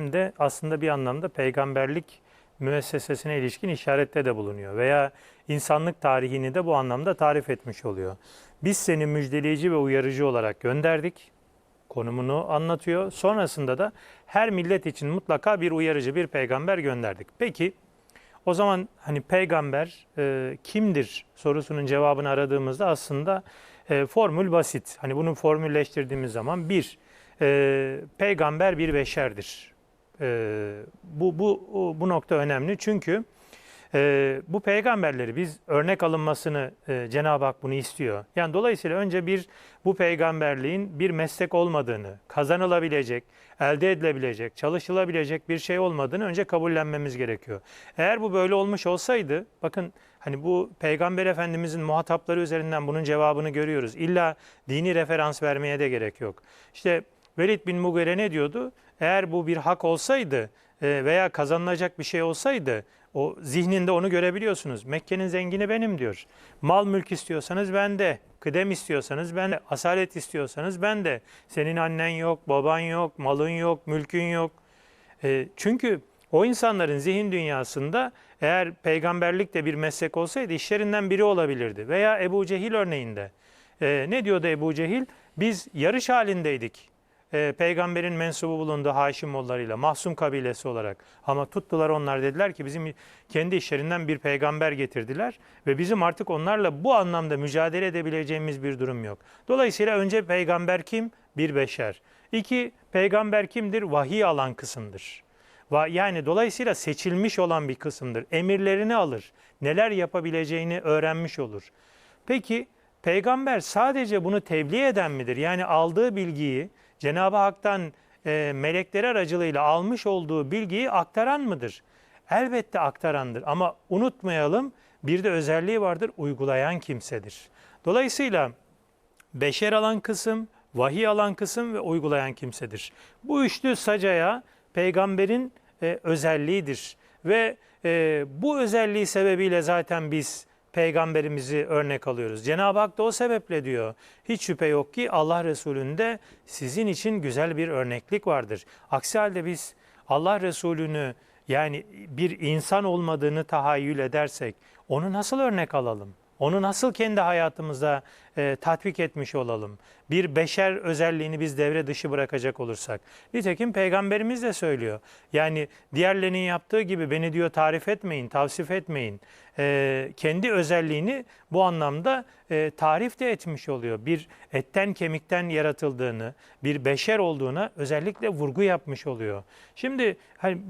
de aslında bir anlamda peygamberlik müessesesine ilişkin işarette de bulunuyor veya insanlık tarihini de bu anlamda tarif etmiş oluyor. Biz seni müjdeleyici ve uyarıcı olarak gönderdik. Konumunu anlatıyor. Sonrasında da her millet için mutlaka bir uyarıcı, bir peygamber gönderdik. Peki o zaman hani peygamber e, kimdir sorusunun cevabını aradığımızda aslında e, formül basit. Hani bunu formülleştirdiğimiz zaman bir, e, peygamber bir beşerdir. E, bu, bu, bu nokta önemli çünkü e, bu peygamberleri biz örnek alınmasını e, Cenab-ı Hak bunu istiyor. Yani dolayısıyla önce bir bu peygamberliğin bir meslek olmadığını, kazanılabilecek, elde edilebilecek, çalışılabilecek bir şey olmadığını önce kabullenmemiz gerekiyor. Eğer bu böyle olmuş olsaydı, bakın hani bu peygamber efendimizin muhatapları üzerinden bunun cevabını görüyoruz. İlla dini referans vermeye de gerek yok. İşte Velid bin Mugire ne diyordu? Eğer bu bir hak olsaydı e, veya kazanılacak bir şey olsaydı o zihninde onu görebiliyorsunuz. Mekke'nin zengini benim diyor. Mal mülk istiyorsanız ben de, kıdem istiyorsanız ben de, asalet istiyorsanız ben de. Senin annen yok, baban yok, malın yok, mülkün yok. E, çünkü o insanların zihin dünyasında eğer peygamberlik de bir meslek olsaydı işlerinden biri olabilirdi. Veya Ebu Cehil örneğinde. E, ne diyordu Ebu Cehil? Biz yarış halindeydik e, peygamberin mensubu bulunduğu Haşimoğullarıyla, Mahsum kabilesi olarak. Ama tuttular onlar dediler ki bizim kendi işlerinden bir peygamber getirdiler ve bizim artık onlarla bu anlamda mücadele edebileceğimiz bir durum yok. Dolayısıyla önce peygamber kim? Bir beşer. İki, peygamber kimdir? Vahiy alan kısımdır. Yani dolayısıyla seçilmiş olan bir kısımdır. Emirlerini alır. Neler yapabileceğini öğrenmiş olur. Peki peygamber sadece bunu tebliğ eden midir? Yani aldığı bilgiyi Cenab-ı Hak'tan e, melekleri aracılığıyla almış olduğu bilgiyi aktaran mıdır? Elbette aktarandır ama unutmayalım bir de özelliği vardır uygulayan kimsedir. Dolayısıyla beşer alan kısım, vahiy alan kısım ve uygulayan kimsedir. Bu üçlü sacaya peygamberin e, özelliğidir ve e, bu özelliği sebebiyle zaten biz peygamberimizi örnek alıyoruz. Cenab-ı Hak da o sebeple diyor. Hiç şüphe yok ki Allah Resulü'nde sizin için güzel bir örneklik vardır. Aksi halde biz Allah Resulü'nü yani bir insan olmadığını tahayyül edersek onu nasıl örnek alalım? Onu nasıl kendi hayatımıza e, tatbik etmiş olalım? Bir beşer özelliğini biz devre dışı bırakacak olursak. Nitekim peygamberimiz de söylüyor. Yani diğerlerinin yaptığı gibi beni diyor tarif etmeyin, tavsif etmeyin. E, kendi özelliğini bu anlamda e, tarif de etmiş oluyor. Bir etten kemikten yaratıldığını, bir beşer olduğuna özellikle vurgu yapmış oluyor. Şimdi hani